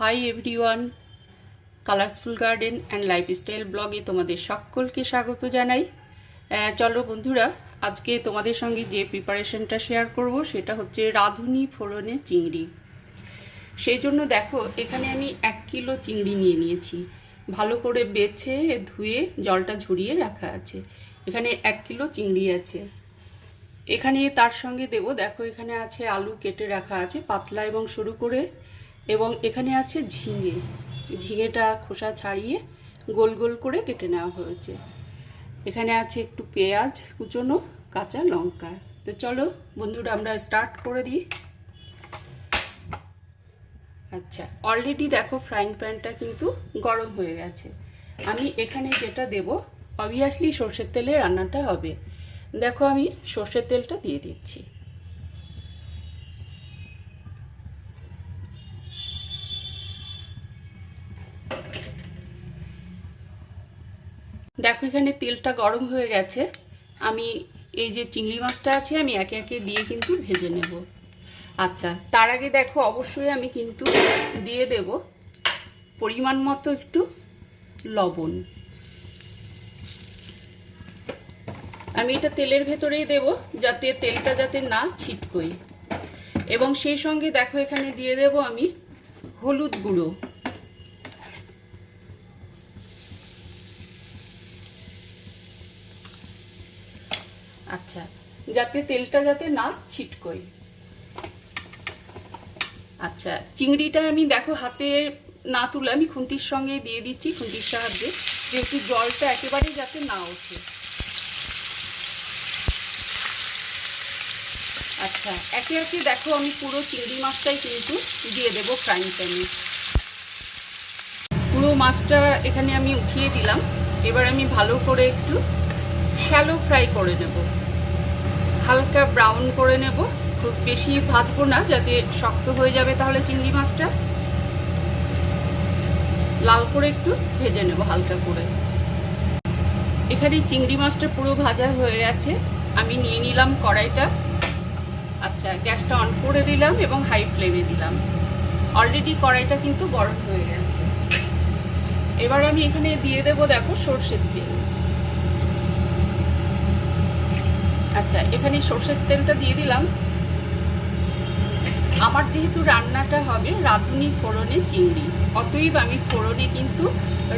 Hi everyone colourful garden and lifestyle ব্লগে তোমাদের সকলকে স্বাগত জানাই। চলো বন্ধুরা, আজকে তোমাদের সঙ্গে যে প্রিপারেশনটা শেয়ার করব সেটা হচ্ছে রাঁধুনি ফোড়নে চিংড়ি। সেই জন্য দেখো, এখানে আমি এক কিলো চিংড়ি নিয়ে নিয়েছি। ভালো করে বেছে, ধুয়ে জলটা ঝরিয়ে রাখা আছে। এখানে এক কিলো চিংড়ি আছে। এখানে তার সঙ্গে দেব, দেখো এখানে আছে আলু কেটে রাখা আছে, পাতলা এবং সরু করে। এবং এখানে আছে ঝিঙে। ঝিঙেটা খোসা ছাড়িয়ে গোল গোল করে কেটে নেওয়া হয়েছে। এখানে আছে একটু পেঁয়াজ কুচনো, কাঁচা লঙ্কা। তো চলো বন্ধুরা, আমরা স্টার্ট করে দিই। আচ্ছা অলরেডি দেখো ফ্রাইং প্যানটা কিন্তু গরম হয়ে গেছে। আমি এখানে যেটা দেব অবভিয়াসলি সর্ষের তেলে রান্নাটা হবে। দেখো আমি সর্ষের তেলটা দিয়ে দিচ্ছি। দেখো এখানে তেলটা গরম হয়ে গেছে। আমি এই যে চিংড়ি মাছটা আছে, আমি একে একে দিয়ে কিন্তু ভেজে নেব। আচ্ছা তার আগে দেখো অবশ্যই আমি কিন্তু দিয়ে দেব পরিমাণ মতো একটু লবণ। আমি এটা তেলের ভেতরেই দেব, যাতে তেলটা যাতে না ছিটকই এবং সেই সঙ্গে দেখো এখানে দিয়ে দেব আমি হলুদ গুঁড়ো। আচ্ছা। যাতে তেলটা যাতে না ছিটকই আচ্ছা চিংড়িটা আমি দেখো হাতে না তুলে আমি খুন্তির সঙ্গে দিয়ে দিচ্ছি খুন্তির সাহায্যে। যেহেতু জলটা একেবারেই যাতে না ওঠে। আচ্ছা একে একে দেখো আমি পুরো চিংড়ি মাছটাই কিন্তু দিয়ে দেবো ফ্রাইং প্যানে পুরো মাছটা এখানে আমি উঠিয়ে দিলাম। এবার আমি ভালো করে একটু শ্যালো ফ্রাই করে নেব। হালকা ব্রাউন করে নেব। খুব বেশি ভাজবো না, যাতে শক্ত হয়ে যাবে তাহলে চিংড়ি মাছটা। লাল করে একটু ভেজে নেব হালকা করে। এখানে চিংড়ি মাছটা পুরো ভাজা হয়ে গেছে। আমি নিয়ে নিলাম কড়াইটা। আচ্ছা গ্যাসটা অন করে দিলাম এবং হাই ফ্লেমে দিলাম। অলরেডি কড়াইটা কিন্তু গরম হয়ে গেছে। এবার আমি এখানে দিয়ে দেব, দেখো, সর্ষের তেল। আচ্ছা এখানে সর্ষের তেলটা দিয়ে দিলাম। আমার যেহেতু রান্নাটা হবে রাঁধুনি, ফোড়নে, চিংড়ি। অতএব আমি ফোড়নে কিন্তু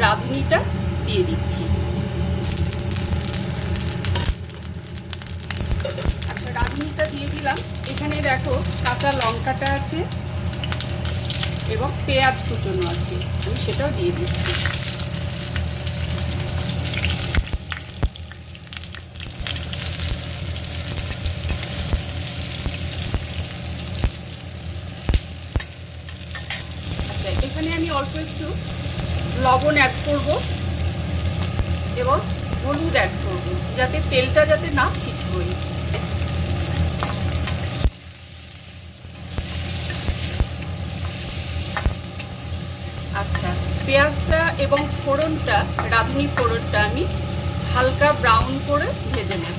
রাঁধুনিটা দিয়ে দিচ্ছি। আচ্ছা রাঁধুনিটা দিয়ে দিলাম। এখানে দেখো কাঁচা লঙ্কাটা আছে এবং পেঁয়াজ কুচনো আছে। আমি সেটাও দিয়ে দিচ্ছি আচ্ছা এখানে আমি অল্প একটু লবণ অ্যাড করব এবং হলুদ অ্যাড করব, যাতে তেলটা যাতে না ছিটকই আচ্ছা পেঁয়াজটা এবং ফোড়নটা, রাঁধুনি ফোড়নটা আমি হালকা ব্রাউন করে ভেজে নেব।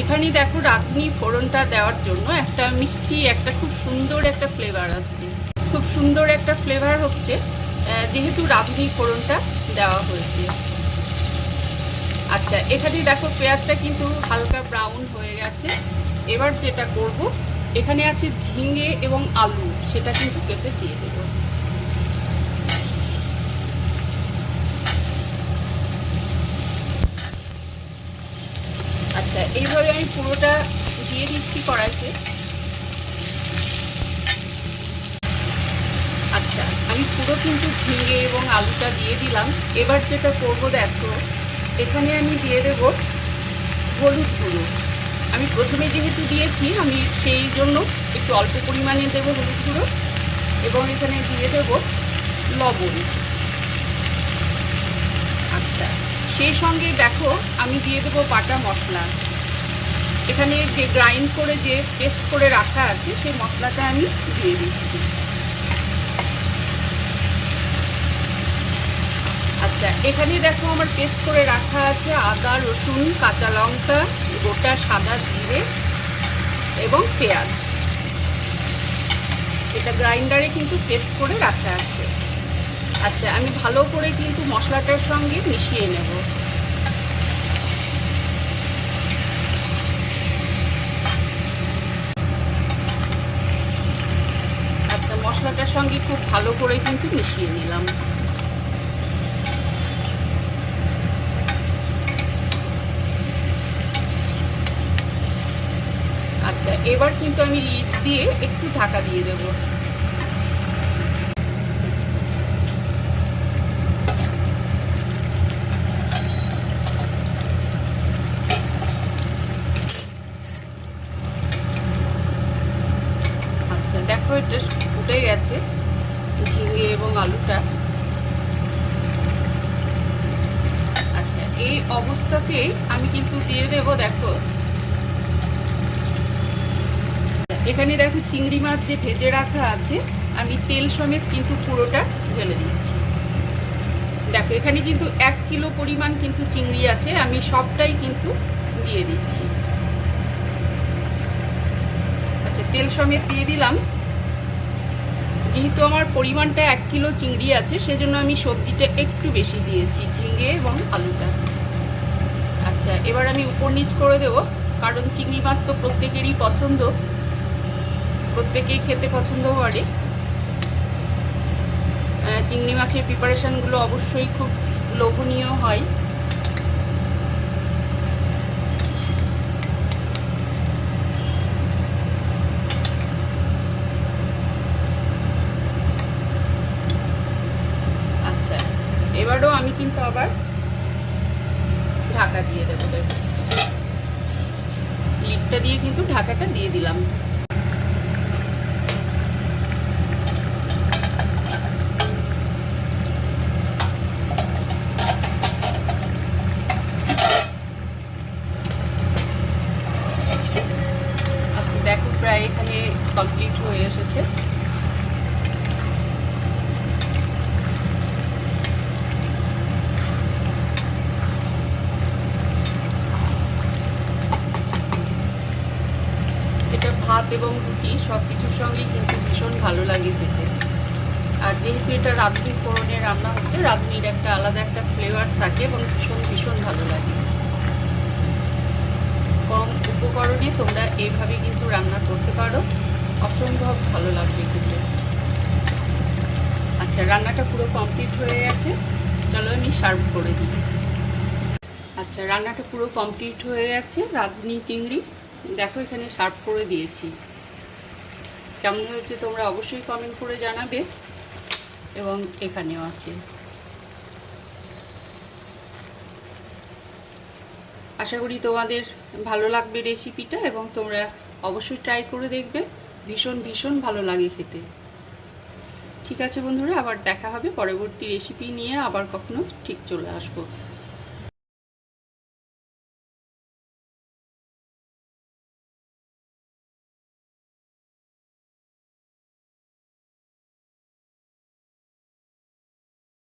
এখানে দেখো রাঁধুনি ফোড়নটা দেওয়ার জন্য একটা মিষ্টি, একটা খুব সুন্দর একটা ফ্লেভার আসছে। খুব সুন্দর একটা ফ্লেভার হচ্ছে যেহেতু রাঁধুনি ফোড়নটা দেওয়া হয়েছে। আচ্ছা এখানে দেখো পেঁয়াজটা কিন্তু হালকা ব্রাউন হয়ে গেছে। এবার যেটা করব, এখানে আছে ঝিঙে এবং আলু, সেটা কিন্তু কেটে দিয়ে দেবো। আচ্ছা এইভাবে আমি পুরোটা দিয়ে দিচ্ছি কড়াইতে আচ্ছা আমি পুরো কিন্তু ঝিঙে এবং আলুটা দিয়ে দিলাম। এবার যেটা করব দেখো, এখানে আমি দিয়ে দেব হলুদ গুঁড়ো। আমি প্রথমে যেহেতু দিয়েছি, আমি সেই জন্য একটু অল্প পরিমাণে দেবো হলুদ গুঁড়ো এবং এখানে দিয়ে দেব লবণ। আচ্ছা সেই সঙ্গে দেখো, আমি দিয়ে দেবো বাটা মশলা। এখানে যে গ্রাইন্ড করে যে পেস্ট করে রাখা আছে, সেই মশলাটা আমি দিয়ে দিচ্ছি। আচ্ছা এখানে দেখো আমার পেস্ট করে রাখা আছে আদা, রসুন, কাঁচা লঙ্কা, গোটা সাদা জিরে এবং পেঁয়াজ। এটা গ্রাইন্ডারে কিন্তু পেস্ট করে রাখা আছে। আচ্ছা আমি ভালো করে কিন্তু মশলাটার সঙ্গে মিশিয়ে নেব। আচ্ছা মশলাটার সঙ্গে খুব ভালো করে কিন্তু মিশিয়ে নিলাম আচ্ছা এবার কিন্তু আমি লিড দিয়ে একটু ঢাকা দিয়ে দেবো। আচ্ছা দেখো, এটা ফুটে গেছে, ঝিঙে এবং আলুটা। আচ্ছা এই অবস্থাতেই আমি কিন্তু দিয়ে দেব, দেখো এখানে দেখো চিংড়ি মাছ যে ভেজে রাখা আছে, আমি তেল সমেত কিন্তু পুরোটা ঢেলে দিচ্ছি। দেখো, এখানে কিন্তু এক কিলো পরিমাণ কিন্তু চিংড়ি আছে, আমি সবটাই কিন্তু দিয়ে দিচ্ছি। আচ্ছা তেল সমেত দিয়ে দিলাম। যেহেতু আমার পরিমাণটা এক কিলো চিংড়ি আছে, সেজন্য আমি সবজিটা একটু বেশি দিয়েছি, ঝিঙে এবং আলুটা। আচ্ছা এবার আমি উপর নিচ করে দেব, কারণ চিংড়ি মাছ তো প্রত্যেকেরই পছন্দ। প্রত্যেকেই খেতে পছন্দ করে। চিংড়ি মাছের প্রিপারেশানগুলো অবশ্যই খুব লোভনীয় হয়। আচ্ছা এবারও আমি কিন্তু আবার ঢাকা দিয়ে দেবো। লিডটা দিয়ে কিন্তু ঢাকাটা দিয়ে দিলাম আচ্ছা দেখো প্রায় এখানে কমপ্লিট হয়ে এসেছে। এটা ভাত এবং রুটি সব কিছুর সঙ্গেই কিন্তু ভীষণ ভালো লাগে খেতে। আর যেহেতু এটা রাঁধুনি ফোড়নে রান্না হচ্ছে, রাঁধুনির একটা আলাদা একটা ফ্লেভার থাকে এবং ভীষণ ভীষণ ভালো লাগে। কম উপকরণে তোমরা এইভাবে কিন্তু রান্না করতে পারো। অসম্ভব ভালো লাগবে কিন্তু আচ্ছা রান্নাটা পুরো কমপ্লিট হয়ে গেছে। চলো আমি সার্ভ করে দিই। আচ্ছা রান্নাটা পুরো কমপ্লিট হয়ে গেছে, রাঁধুনি চিংড়ি। দেখো, এখানে সার্ভ করে দিয়েছি। কেমন হয়েছে তোমরা অবশ্যই কমেন্ট করে জানাবে। এবং এখানেও আছে। আশা করি তোমাদের ভালো লাগবে রেসিপিটা এবং তোমরা অবশ্যই ট্রাই করে দেখবে। ভীষণ ভীষণ ভালো লাগে খেতে। ঠিক আছে বন্ধুরা, আবার দেখা হবে পরবর্তী রেসিপি নিয়ে, আবার কখনো ঠিক চলে আসব।